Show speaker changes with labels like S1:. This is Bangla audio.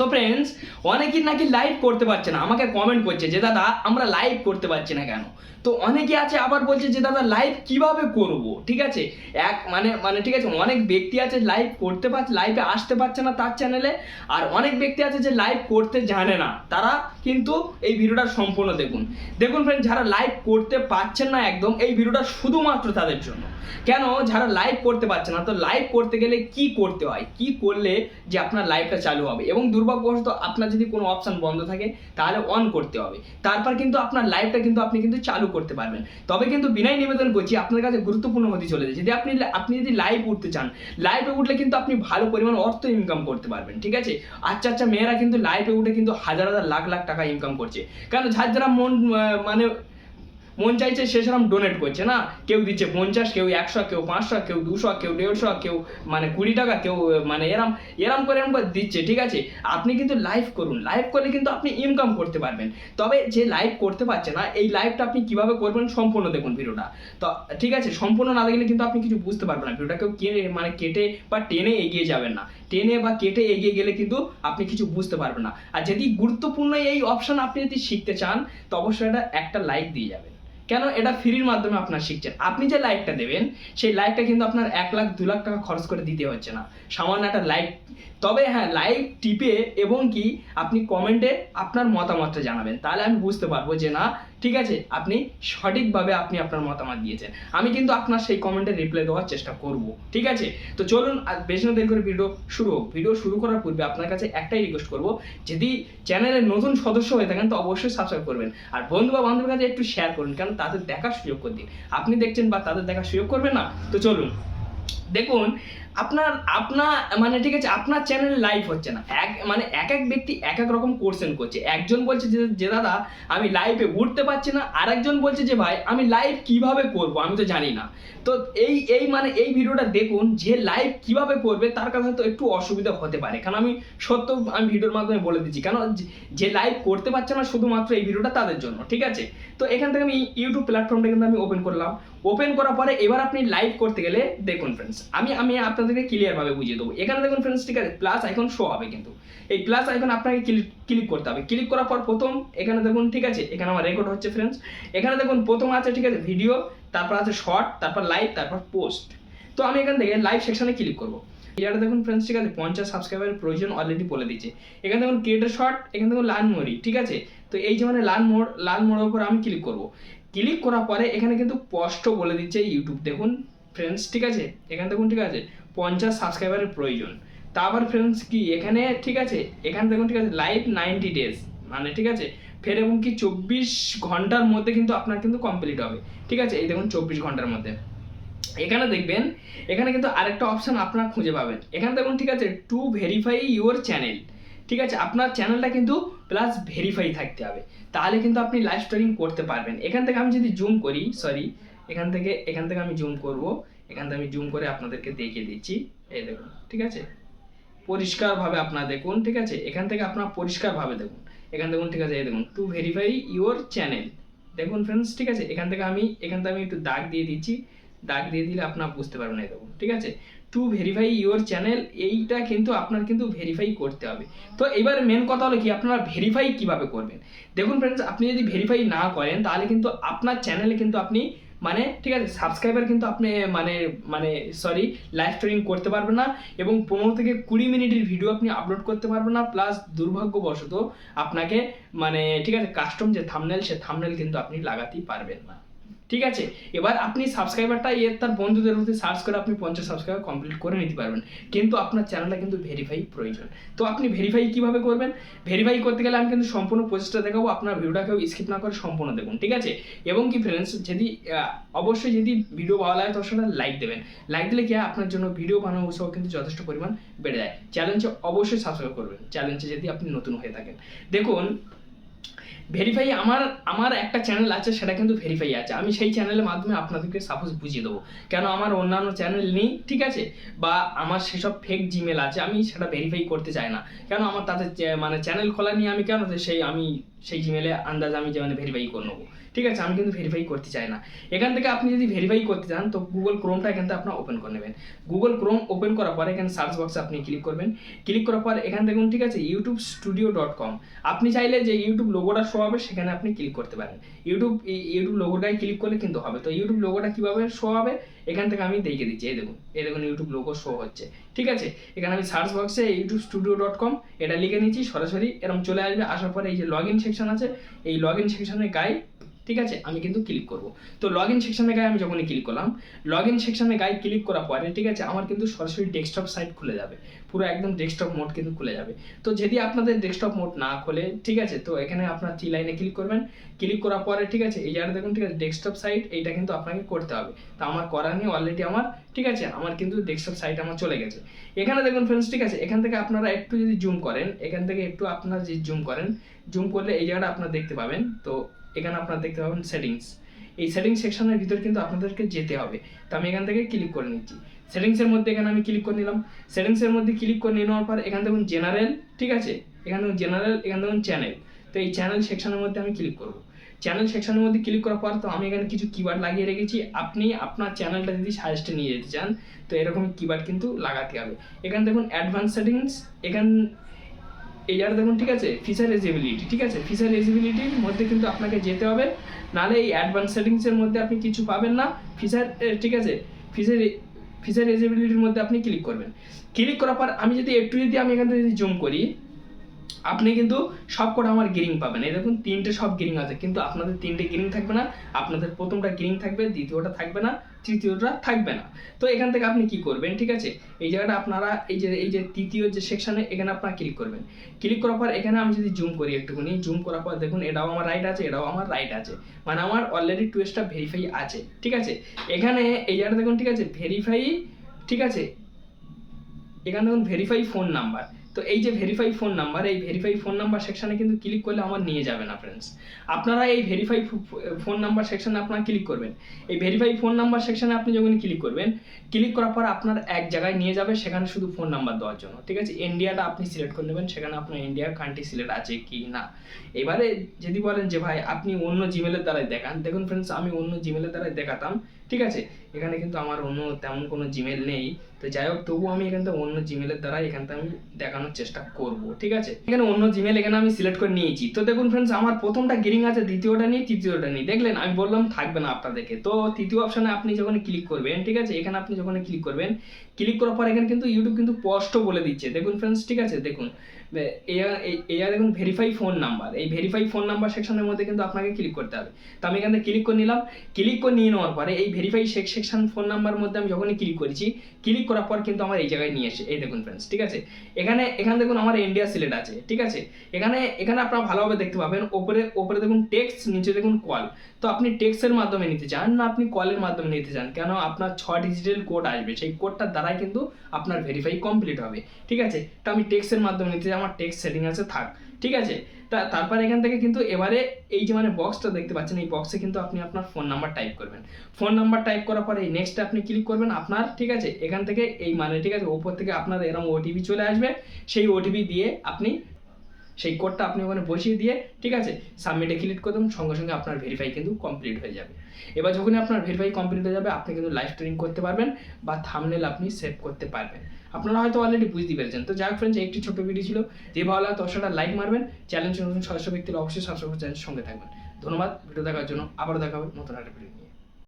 S1: তো ফ্রেন্ডস অনেকেই নাকি লাইভ করতে পারছে না। আমাকে কমেন্ট করছে যে, দাদা, আমরা লাইভ করতে পারছি না কেন? তো অনেকে আছে, আবার বলছে যে, দাদা লাইভ কীভাবে করব? ঠিক আছে? এক মানে মানে ঠিক আছে, অনেক ব্যক্তি আছে লাইভ করতে পারছে লাইভে আসতে পারছে না তার চ্যানেলে আর অনেক ব্যক্তি আছে যে লাইভ করতে জানে না। তারা কিন্তু এই ভিডিওটা সম্পূর্ণ দেখুন। দেখুন ফ্রেন্ড যারা লাইভ করতে পারছেন না একদম, এই ভিডিওটা শুধুমাত্র তাদের জন্য। কেন? যারা লাইভ করতে পারছে না, তো লাইভ করতে গেলে কি করতে হয়? কি করলে যে আপনার লাইভটা চালু হবে? এবং দুর্ভাগ্যবশত আপনার যদি কোনো অপশন বন্ধ থাকে, তাহলে অন করতে হবে। তারপর কিন্তু আপনার লাইভটা কিন্তু আপনি কিন্তু চালু করতে পারবেন। তবে কিন্তু বিনাই নিবেদন করছি, আপনার কাছে গুরুত্বপূর্ণ হতে চলেছে, যদি আপনি আপনি যদি লাইভ উঠতে চান লাইভে উঠলে কিন্তু আপনি ভালো পরিমাণ অর্থ ইনকাম করতে পারবেন, ঠিক আছে? আচ্ছা আচ্ছা মেয়েরা কিন্তু লাইভে উঠে কিন্তু হাজার হাজার, লাখ লাখ টাকা ইনকাম করছে। কারণ যার যারা মন মানে মন চাইছে সে সেরকম ডোনেট করছে না? কেউ দিচ্ছে পঞ্চাশ, কেউ একশো, কেউ পাঁচশো, কেউ দুশো, কেউ দেড়শো, কেউ মানে কুড়ি টাকা, কেউ মানে এরম এরম করে এরম করে দিচ্ছে, ঠিক আছে? আপনি কিন্তু লাইভ করুন। লাইভ করলে কিন্তু আপনি ইনকাম করতে পারবেন। তবে যে লাইভ করতে পারছে না, এই লাইভটা আপনি কীভাবে করবেন সম্পূর্ণ দেখুন ভিডিওটা। তো, ঠিক আছে? সম্পূর্ণ না দেখলে কিন্তু আপনি কিছু বুঝতে পারবেন না। ভিডিওটা কেউ কেটে মানে কেটে বা টেনে এগিয়ে যাবেন না। টেনে বা কেটে এগিয়ে গেলে কিন্তু আপনি কিছু বুঝতে পারবেন না। আর যদি গুরুত্বপূর্ণ এই অপশন আপনি যদি শিখতে চান, তো অবশ্যই এটা একটা লাইক দিয়ে যাবেন। কেন এটা ফ্রির মাধ্যমে আপনার শিখছেন? আপনি যে লাইকটা দেবেন, সেই লাইকটা কিন্তু আপনার এক লাখ দু লাখ টাকা খরচ করে দিতে হচ্ছে না। সামান্য একটা লাইক তবে হ্যাঁ লাইক টিপে এবং কি আপনি কমেন্টে আপনার মতামতটা জানাবেন। তাহলে আমি বুঝতে পারব যে না ঠিক আছে? আপনি সঠিকভাবে আপনি আপনার মতামত দিয়েছেন। আমি কিন্তু আপনার সেই কমেন্টে রিপ্লাই দেওয়ার চেষ্টা করব। ঠিক আছে? তো চলুন, আর বেশি না দেরি করে ভিডিও শুরু হোক। ভিডিও শুরু করার পূর্বে আপনার কাছে একটাই রিকোয়েস্ট করব, যদি চ্যানেলের নতুন সদস্য হয়ে থাকেন, তো অবশ্যই সাবস্ক্রাইব করবেন। আর বন্ধু বা বান্ধবের কাছে একটু শেয়ার করুন, কারণ তাদের দেখার সুযোগ করে দিন। আপনি দেখছেন বা তাদের দেখার সুযোগ করবেন না? তো চলুন। দেখুন আপনার আপনার মানে ঠিক আছে, আপনার চ্যানেল লাইভ হচ্ছে না। এক মানে এক এক ব্যক্তি এক এক রকম কোর্সেন করছে। একজন বলছে যে যে দাদা, আমি লাইভে উঠতে পারছি না। আর একজন বলছে যে, ভাই, আমি লাইভ কীভাবে করব? আমি তো জানি না। তো এই এই মানে এই ভিডিওটা দেখুন, যে লাইভ কীভাবে করবে, তার কাছে হয়তো একটু অসুবিধা হতে পারে। কারণ আমি সত্য, আমি ভিডিওর মাধ্যমে বলে দিচ্ছি। কেন? যে লাইভ করতে পারছে না, শুধুমাত্র এই ভিডিওটা তাদের জন্য, ঠিক আছে? তো এখান থেকে আমি ইউটিউব প্ল্যাটফর্মটা কিন্তু আমি ওপেন করলাম। ওপেন করার পরে এবার আপনি লাইভ করতে গেলে দেখুন ফ্রেন্ডস আমি আমি আপনাদেরকে ক্লিয়ারভাবে বুঝিয়ে দেবো। এখানে দেখুন ফ্রেন্ডস ঠিক আছে? প্লাস আইকন শো হবে কিন্তু। এই প্লাস আইকন আপনাকে ক্লিক ক্লিক করতে হবে। ক্লিক করার পর প্রথম এখানে দেখুন, ঠিক আছে? এখানে আমার রেকর্ড হচ্ছে ফ্রেন্ডস এখানে দেখুন, প্রথম আছে, ঠিক আছে ভিডিও তারপর আছে শর্ট তারপর লাইভ তারপর পোস্ট তো আমি এখান থেকে লাইভ সেকশনে ক্লিক করব। এটা দেখুন ফ্রেন্ডস ঠিক আছে? পঞ্চাশ সাবস্ক্রাইবারের প্রয়োজন অলরেডি বলে দিচ্ছে। এখানে দেখুন ক্রিয়েটার শর্ট এখানে দেখুন লাল মোড়ি ঠিক আছে? তো এই যে মানে লাল মোড় লাল মোড়ের উপর আমি ক্লিক করব। ক্লিক করার পরে এখানে কিন্তু স্পষ্ট বলে দিচ্ছে ইউটিউব দেখুন ফ্রেন্ডস ঠিক আছে? এখানে দেখুন, ঠিক আছে? পঞ্চাশ সাবস্ক্রাইবারের প্রয়োজন। তারপর ফ্রেন্ডস কি? এখানে, ঠিক আছে? এখানে দেখুন, ঠিক আছে? লাইভ নাইনটি ডেজ মানে ঠিক আছে? ফের এবং কি চব্বিশ ঘণ্টার মধ্যে কিন্তু আপনার কিন্তু কমপ্লিট হবে। ঠিক আছে? এই দেখুন, চব্বিশ ঘণ্টার মধ্যে। এখানে দেখবেন, এখানে কিন্তু আরেকটা অপশান আপনার খুঁজে পাবেন। এখানে দেখুন, ঠিক আছে? টু ভেরিফাই ইউর চ্যানেল ঠিক আছে? আপনার চ্যানেলটা কিন্তু প্লাস ভেরিফাই থাকতে হবে। তাহলে কিন্তু আপনি লাইভ স্ট্রিমিং করতে পারবেন। এখান থেকে আমি যদি জুম করি সরি এখান থেকে এখান থেকে আমি জুম করব। এখান থেকে আমি জুম করে আপনাদেরকে দেখিয়ে দিচ্ছি। এই দেখুন, ঠিক আছে? পরিষ্কারভাবে আপনারা দেখুন, ঠিক আছে? এখান থেকে আপনার পরিষ্কারভাবে দেখুন। এখান দেখুন, ঠিক আছে? এই দেখুন টু ভেরিফাই ইউর চ্যানেল দেখুন ফ্রেন্ডস ঠিক আছে? এখান থেকে আমি, এখান থেকে আমি একটু দাগ দিয়ে দিচ্ছি। দাগ দিয়ে দিলে আপনার বুঝতে পারবেন এই দেখুন ঠিক আছে? টু ভেরিফাই ইউর চ্যানেল এইটা কিন্তু আপনার কিন্তু ভেরিফাই করতে হবে। তো এবার মেন কথা হলো কি, আপনারা ভেরিফাই কীভাবে করবেন? দেখুন ফ্রেন্ডস আপনি যদি ভেরিফাই না করেন, তাহলে কিন্তু আপনার চ্যানেলে কিন্তু আপনি মানে ঠিক আছে সাবস্ক্রাইবার কিন্তু আপনি মানে মানে সরি লাইভ স্ট্রিমিং করতে পারবেন না এবং পনেরো থেকে কুড়ি মিনিটের ভিডিও আপনি আপলোড করতে পারবেন না প্লাস দুর্ভাগ্যবশত আপনাকে মানে ঠিক আছে কাস্টম যে থামনেল সে থামনেল কিন্তু আপনি লাগাতেই পারবেন না। ঠিক আছে? এবার আপনি সাবস্ক্রাইবারটা এর তার বন্ধুদের মধ্যে সার্চ করে আপনি পঞ্চাশ সাবস্ক্রাইবার কমপ্লিট করে নিতে পারবেন। কিন্তু আপনার চ্যানেলটা কিন্তু ভেরিফাই প্রয়োজন। তো আপনি ভেরিফাই কীভাবে করবেন? ভেরিফাই করতে গেলে আমি কিন্তু সম্পূর্ণ প্রচেষ্টা দেখাবো, আপনার ভিডিওটাকেও স্কিপ না করে সম্পূর্ণ দেখুন, ঠিক আছে? এবং কি ফ্রেন্ডস যদি অবশ্যই যদি ভিডিও ভালো লাগে তো সেটা লাইক দেবেন। লাইক দিলে কি আপনার জন্য ভিডিও বানানো উৎসাহ কিন্তু যথেষ্ট পরিমাণ বেড়ে যায়। চ্যালেঞ্জে অবশ্যই সাবস্ক্রাইব করবেন। চ্যালেঞ্জে যদি আপনি নতুন হয়ে থাকেন। দেখুন ভেরিফাই আমার আমার একটা চ্যানেল আছে, সেটা কিন্তু ভেরিফাই আছে। আমি সেই চ্যানেলের মাধ্যমে আপনাদেরকে সাপোজ বুঝিয়ে দেবো। কেন আমার অন্যান্য চ্যানেল নেই, ঠিক আছে? বা আমার সেসব ফেক জিমেল আছে, আমি সেটা ভেরিফাই করতে চাই না। কেন আমার তাতে মানে চ্যানেল খোলা নিয়ে আমি, কেন সেই, আমি সেই জিমেলে আন্দাজ আমি যে মানে ভেরিফাই করে নেব? ঠিক আছে, আমি কিন্তু ভেরিফাই করতে চাই না। এখান থেকে আপনি যদি ভেরিফাই করতে চান, তো গুগল ক্রোমটা এখান থেকে আপনার ওপেন করে নেবেন। গুগল ক্রোম ওপেন করার পর এখানে সার্চ বক্সে আপনি ক্লিক করবেন। ক্লিক করার পর এখান দেখুন, ঠিক আছে ইউটিউব স্টুডিও ডট কম আপনি চাইলে যে ইউটিউব লোগোটা শো হবে, সেখানে আপনি ক্লিক করতে পারেন। ইউটিউব ইউটিউব লোগোটাই ক্লিক করলে কিন্তু হবে। তো ইউটিউব লোগোটা কীভাবে শো হবে, এখান থেকে আমি দেখিয়ে দিচ্ছি। এই দেখুন এই দেখুন ইউটিউব লোগো শো হচ্ছে। ঠিক আছে, এখানে আমি সার্চ বক্সে ইউটিউব স্টুডিও ডট কম এটা লিখে নিচ্ছি সরাসরি এরকম চলে আসবে। আসার পরে এই যে লগ ইন সেকশন আছে, এই লগ ইন সেকশনে গায়ে ঠিক আছে? আমি কিন্তু ক্লিক করব। তো লগ ইন সেকশনে গায়ে আমি যখনই ক্লিক করলাম লগ ইন সেকশনে গায়ে ক্লিক করার পরে ঠিক আছে, আমার কিন্তু সরাসরি ডেস্কটপ সাইট খুলে যাবে। পুরো একদম ডেস্কটপ মোড কিন্তু খুলে যাবে। তো যদি আপনাদের ডেস্কটপ মোড না খোলে, ঠিক আছে? তো এখানে আপনার থ্রি লাইনে ক্লিক করবেন। ক্লিক করার পরে ঠিক আছে, এই জায়গাটা দেখুন, ঠিক আছে ডেস্কটপ সাইট এইটা কিন্তু আপনাকে করতে হবে। তো আমার করা নেই অলরেডি আমার, ঠিক আছে, আমার কিন্তু ডেস্কটপ সাইট আমার চলে গেছে। এখানে দেখুন ফ্রেন্ডস ঠিক আছে, এখান থেকে আপনারা একটু যদি জুম করেন, এখান থেকে একটু আপনারা যদি জুম করেন জুম করলে এই জায়গাটা আপনারা দেখতে পাবেন। তো এখানে আপনারা দেখতে পাবেন সেটিংস এই সেটিংস সেকশনের ভিতর কিন্তু আপনাদেরকে যেতে হবে। তো আমি এখান থেকে ক্লিক করে নিচ্ছি। সেটিংসের মধ্যে এখানে আমি ক্লিক করে নিলাম। সেটিংসের মধ্যে ক্লিক করে নিয়ে নেওয়ার পর এখানে দেখুন জেনারেল ঠিক আছে? এখানে দেখুন জেনারেল এখানে দেখুন চ্যানেল তো এই চ্যানেল সেকশনের মধ্যে আমি ক্লিক করব। চ্যানেল সেকশনের মধ্যে ক্লিক করার পর তো আমি এখানে কিছু কিওয়ার্ড লাগিয়ে রেখেছি। আপনি আপনার চ্যানেলটা যদি সাজেস্টে নিয়ে যেতে চান, তো এরকম কিওয়ার্ড কিন্তু লাগাতে হবে। এখানে দেখুন অ্যাডভান্স সেটিংস এখান এই আর দেখুন, ঠিক আছে? ফিচার এজিবিলিটি ঠিক আছে? ফিচার এজিবিলিটির মধ্যে কিন্তু আপনাকে যেতে হবে। নাহলে এই অ্যাডভান্স সেটিংসের মধ্যে আপনি কিছু পাবেন না। ফিচার ঠিক আছে? ফিচার ফিচার এজিবিলিটির মধ্যে আপনি ক্লিক করবেন। ক্লিক করার পর আমি যদি একটু যদি আমি এখান থেকে যদি জুম করি আপনি কিন্তু সব কটা আমার গ্রিং পাবেন। দেখুন, তিনটে সব গ্রিং আছে। কিন্তু আপনাদের তিনটে গ্রিং থাকবে না, আপনাদের প্রথমটা গ্রিং থাকবে, দ্বিতীয়টা থাকবে না, তৃতীয়টা থাকবে না। তো এখান থেকে আপনি কি করবেন, ঠিক আছে? এই জায়গাটা আপনারা, এই যে এই যে তৃতীয় যে সেকশনে এখানে আপনারা ক্লিক করবেন। ক্লিক করার পর এখানে আমি যদি জুম করি একটুখানি জুম করার পর দেখুন, এটাও আমার রাইট আছে, এটাও আমার রাইট আছে। মানে আমার অলরেডি টু স্টার ভেরিফাই আছে, ঠিক আছে? এখানে এই জায়গাটা দেখুন, ঠিক আছে? ভেরিফাই ঠিক আছে? এখানে দেখুন ভেরিফাই ফোন নাম্বার তো এই যে ভেরিফাই ফোন নাম্বার এই ভেরিফাই ফোন নাম্বার সেকশনে কিন্তু ক্লিক করলে আমার নিয়ে যাবে না ফ্রেন্ডস আপনারা এই ভেরিফাই ফোন নাম্বার সেকশনে আপনারা ক্লিক করবেন। এই ভেরিফাই ফোন নাম্বার সেকশনে আপনি যখন ক্লিক করবেন ক্লিক করার পর আপনার এক জায়গায় নিয়ে যাবে, সেখানে শুধু ফোন নাম্বার দেওয়ার জন্য। ঠিক আছে? ইন্ডিয়াটা আপনি সিলেক্ট করে নেবেন, সেখানে আপনার ইন্ডিয়ার কান্ট্রি সিলেক্ট আছে কি না। এবারে যদি বলেন যে ভাই, আপনি অন্য জিমেলের দ্বারাই দেখান। দেখুন ফ্রেন্ডস আমি অন্য জিমেলের দ্বারাই দেখাতাম। ঠিক আছে? এখানে কিন্তু আমার অন্য তেমন কোনো জিমেল নেই। তো যাই হোক তবুও আমি এখান থেকে অন্য জিমেলের দ্বারা এখান থেকে আমি দেখানোর চেষ্টা করব, ঠিক আছে? এখানে অন্য জিমেল এখানে আমি সিলেক্ট করে নিয়েছি। তো দেখুন ফ্রেন্ডস আমার প্রথমটা গিরিং আছে, দ্বিতীয়টা নিয়ে তৃতীয়টা নিয়ে দেখলেন, আমি বললাম থাকবে না আপনাদেরকে। তো তৃতীয় অপশানে আপনি যখন ক্লিক করবেন, ঠিক আছে? এখানে আপনি যখন ক্লিক করবেন ক্লিক করার পর এখানে কিন্তু ইউটিউব কিন্তু স্পষ্ট বলে দিচ্ছে। দেখুন ফ্রেন্ডস ঠিক আছে? দেখুন এই দেখুন ভেরিফাই ফোন নাম্বার এই ভেরিফাই ফোন নাম্বার সেকশনের মধ্যে কিন্তু আপনাকে ক্লিক করতে হবে। তো আমি এখান থেকে ক্লিক করে নিলাম ক্লিক করে নিয়ে নেওয়ার পরে এই ভেরিফাই সেকশন ফোন নাম্বারের মধ্যে আমি যখনই ক্লিক করেছি ক্লিক করার পর কিন্তু আমার এই জায়গায় নিয়ে এসে, এই দেখুন ফ্রেন্ডস ঠিক আছে? এখানে এখানে দেখুন আমার ইন্ডিয়া সিলেক্ট আছে, ঠিক আছে? এখানে এখানে আপনারা ভালোভাবে দেখতে পাবেন, ওপরে ওপরে দেখুন টেক্সট নিচে দেখুন কল তো আপনি টেক্সটের মাধ্যমে নিতে চান না আপনি কলের মাধ্যমে নিতে চান? কেন আপনার ছ ডিজিটাল কোড আসবে, সেই কোডটার দ্বারাই কিন্তু আপনার ভেরিফাই কমপ্লিট হবে, ঠিক আছে? তো আমি টেক্সটের মাধ্যমে নিতে চাই আমার টেক্সট সেটিং আছে, থাক, ঠিক আছে? তা, তারপর এখান থেকে কিন্তু এবারে এই যে মানে বক্সটা দেখতে পাচ্ছেন, এই বক্সে কিন্তু আপনি আপনার ফোন নাম্বার টাইপ করবেন। ফোন নাম্বার টাইপ করার পরে এই নেক্সটে আপনি ক্লিক করবেন আপনার, ঠিক আছে? এখান থেকে এই মানে ঠিক আছে? ওপর থেকে আপনার এরকম ওটিপি চলে আসবে। সেই ওটিপি দিয়ে আপনি সেই কোডটা আপনি ওখানে বসিয়ে দিয়ে, ঠিক আছে সাবমিটে ক্লিক করে দেবেন সঙ্গে সঙ্গে আপনার ভেরিফাই কিন্তু কমপ্লিট হয়ে যাবে। এবার যখনই আপনার ভেরিফাই কমপ্লিট হয়ে যাবে, আপনি কিন্তু লাইভ স্ট্রিমিং করতে পারবেন বা থামনেল আপনি সেভ করতে পারবেন। আপনারা হয়তো অলরেডি বুঝতে পেরেছেন। তো যাই হোক ফ্রেন্ডস একটি ছোট্ট ভিডিও ছিল। যে ভালো লাগে দশটা লাইক মারবেন। চ্যালেঞ্জ নতুন সদস্য ব্যক্তিরা অবশ্যই সাবস্ক্রাইব চ্যানেল সঙ্গে থাকবেন। ধন্যবাদ। ভিডিও দেখার জন্য আবারও দেখা হবে নতুন একটা ভিডিও।